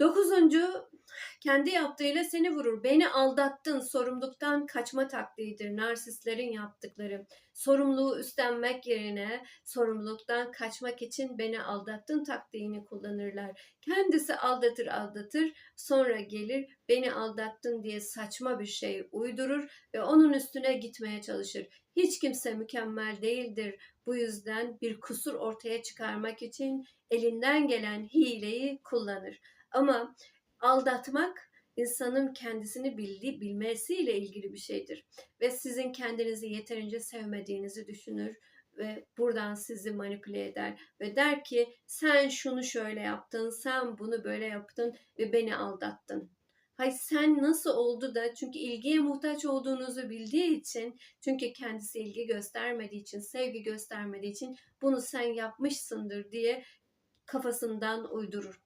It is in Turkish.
Dokuzuncu, kendi yaptığıyla seni vurur. Beni aldattın, sorumluluktan kaçma taktiğidir. Narsistlerin yaptıkları. Sorumluluğu üstlenmek yerine sorumluluktan kaçmak için beni aldattın taktiğini kullanırlar. Kendisi aldatır aldatır, sonra gelir beni aldattın diye saçma bir şey uydurur ve onun üstüne gitmeye çalışır. Hiç kimse mükemmel değildir. Bu yüzden bir kusur ortaya çıkarmak için elinden gelen hileyi kullanır. Ama aldatmak insanın kendisini bildi, bilmesiyle ilgili bir şeydir. Ve sizin kendinizi yeterince sevmediğinizi düşünür ve buradan sizi manipüle eder ve der ki sen şunu şöyle yaptın, sen bunu böyle yaptın ve beni aldattın. Hay sen nasıl oldu da çünkü ilgiye muhtaç olduğunuzu bildiği için çünkü kendisi ilgi göstermediği için sevgi göstermediği için bunu sen yapmışsındır diye kafasından uydurur.